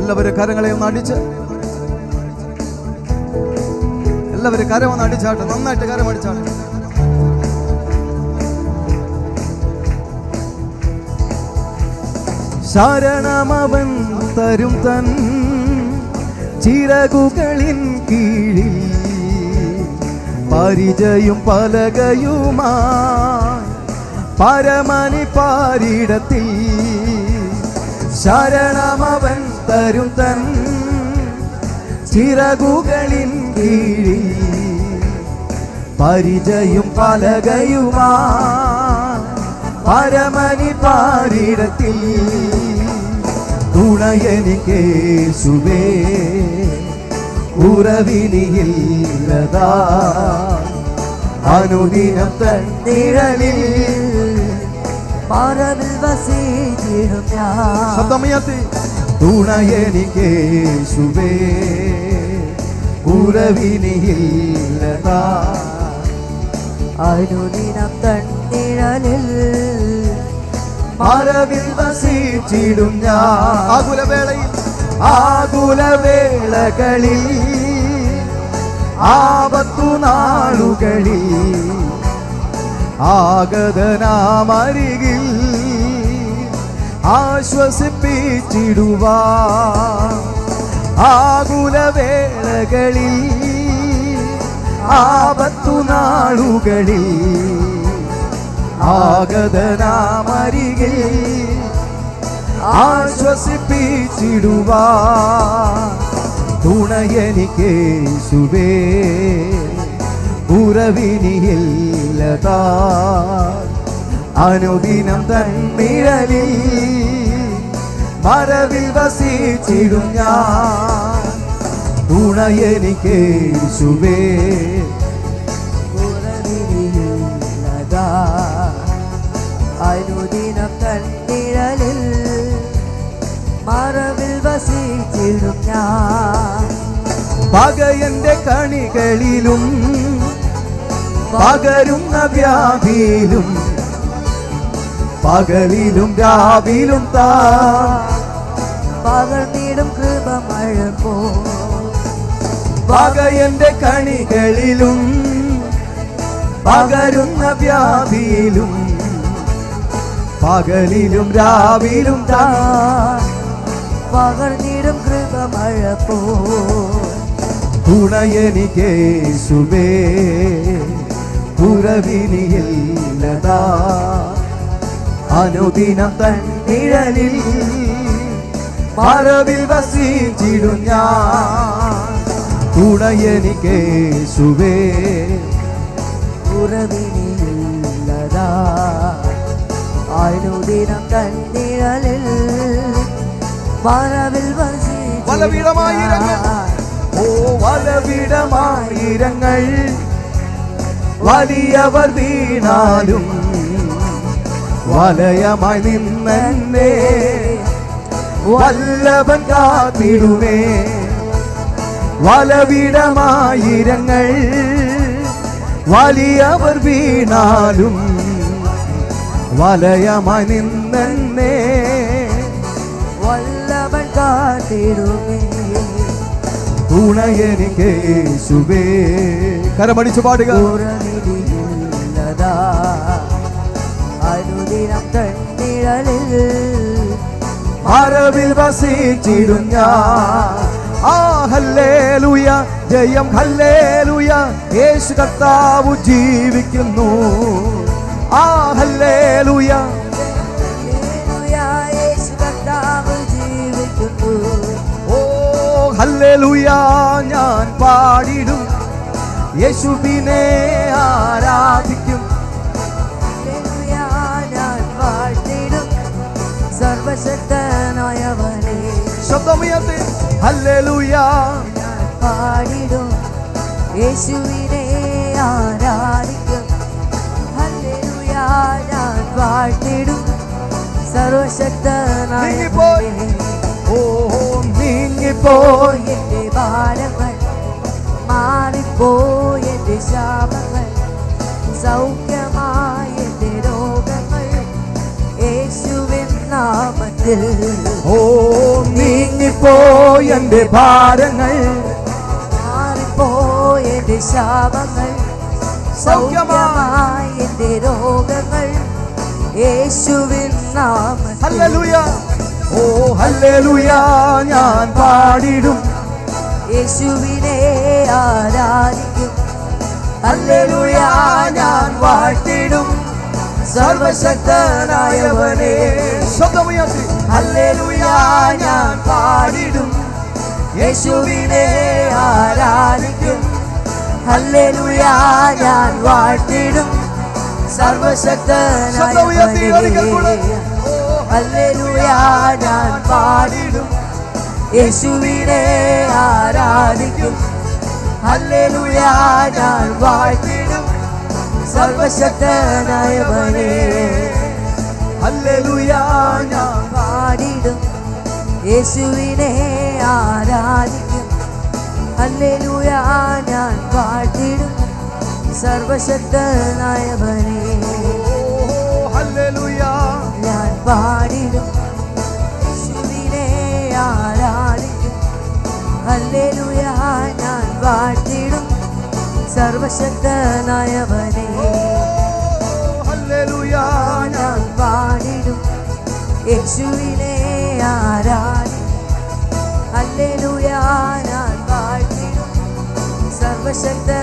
എല്ലാവരും കരങ്ങളെ ഒന്ന് അടിച്ച്. എല്ലാവരും കരം ഒന്ന് അടിച്ചാട്ടെ. നന്നായിട്ട് കരം അടിച്ചാട്ടെ. ശരണമവൻ തരും തൻ ചിറകുകളിൻ കീഴിൽ പരിചയും പലകയുമാ പരമനി പാരിടത്തിൽ ശരണമവൻ തരും തൻ ചിറകുകളിൻ കീഴിൽ. പരിചയും പലകയുമാ പരമനി പാരിടത്തിൽ. തുണയനിക്കേശുവേ ഉറവിനിയില്ലതാ. അനുദിനം തൻ നിഴലിൽ വസിച്ചിടും ഞാൻ. തുണയനിക്കേശുവേ ഉറവിനിയില്ലതാ. അനുദിനം തന്നിഴലിൽ മറവിൽ വസിച്ചിടും ഞാൻ. ആകുലവേളയിൽ. ആകുലവേളകളിൽ ആപത്തു നാളുകളിൽ ആഗതനാമരികിൽ ആശ്വസിപ്പിച്ചിടുവാ ആകുലവേളകളിൽ ആപത്തു നാളുകളിൽ ആഗതനാമരികിൽ ആശ്വസിപ്പിച്ചിടുവാ തുണയനിക്കേശുവേ ഉറവിനിയില്ലതാ. അനുദിനം തന്നിഴലിൽ മറവിൽ വസിച്ചിടും ഞാൻ. തുണയനിക്കേശുവേ കുറവിനില്ലതാ അനുദിനം തന്നിഴലിൽ മറവിൽ വസിച്ചിടും ഞാൻ. പകയന്റെ കണികളിലും പകരുന്ന വ്യാധിയിലും പകലിലും രാവിലും താ. പകർന്നിടും കൃപ മഴ പക പകയന്റെ കണികളിലും പകരുന്ന വ്യാധിയിലും പകലിലും രാവിലും താ. പകർന്നിടും കൃപ മഴ പോ തുണയനിക്കേശുവേ പുറവിനിയില്ലതാ. അനുദിനം തൻ നിഴലിൽ മറവിൽ വസിച്ചിടും ഞാൻ. തുണയനിക്കേശുവേ ഉറവിനില്ലതാ അനുദിനം തൻ നിഴലിൽ മറവിൽ. ഓ വലവിടമായിരങ്ങൾ വലിയവർ വീണാലും വലയമായി നിന്നെ വല്ലവൻ കാത്തിടുമേ. വലവിടമായിരങ്ങൾ വലിയവർ വീണാലും വലയമായി നിന്നെ വല്ലവൻ കാത്തിടുമേ. തുണയനിക്കേശുവേ കരമടിച്ചു പാടുക. അനുദിനം തന്നിഴലിൽ മറവിൽ വസിച്ചിടും ഞാൻ ആ ഹല്ലേലൂയ ജയം ഹല്ലേലൂയ യേശു കർത്താവ് ജീവിക്കുന്നു. ആ ഹല്ലേലൂയ. ഹല്ലേലൂയ ഞാൻ പാടിടും. യേശുവിനെ ആരാധിക്കും. ശബ്ദമുയർത്തി ഹല്ലേലൂയ. ഞാൻ പാടിടും. യേശുവിനെ ആരാധിക്കും. ഹല്ലേലൂയ, ഞാൻ വാഴ്ത്തിടും നീങ്ങിപ്പോയി. സർവശക്തനായവനെ ഓ നീങ്ങിപ്പോ പോയി എന്റെ ഭാരങ്ങൾ മാറിപ്പോയി. എന്റെ ശാപങ്ങൾ സൗഖ്യമായി രോഗങ്ങൾ ഓ നീങ്ങിപ്പോയ എന്റെ ഭാരങ്ങൾ. മാറിപ്പോയ എന്റെ ശാപങ്ങൾ. സൗഖ്യമായ എന്റെ രോഗങ്ങൾ. യേശുവിൻ നാമ ഹല്ലേലൂയ. ഓ ഹല്ലേലൂയ. ഞാൻ പാടിടും. യേശുവിനെ ആരാധിക്കും. ഹല്ലേലൂയ. ഞാൻ വാഴ്ത്തിടും. സർവശക്തനായവനെ. സ്വന്തമുയർത്തി ഹല്ലേലൂയ ഞാൻ പാടിടും. യേശുവിനെ ആരാധിക്കും. ഹല്ലേലൂയ ഞാൻ വാഴ്ത്തിടും. സർവശക്തനായവനെ. ഹല്ലേലൂയ ഞാൻ പാടിടും. യേശുവിനെ ആരാധിക്കും. ഹല്ലേലൂയ ഞാൻ വാഴ്ത്തിടും സർവശക്തനായവനെ. ഹല്ലേലൂയ ഞാൻ പാടിടും. യേശുവിനെ ആരാധിക്കും. ഹല്ലേലൂയ ഞാൻ പാടിടും സർവശക്തനായവനെ. ഹല്ലേലൂയ. ഞാൻ പാടിടും. സർവശക്തനായവനെ. ഞാൻ പാടിടും. യേശുവിനെ ആരാധിക്കും. ഹല്ലേലൂയ ഞാൻ പാടിടും. സർവശക്ത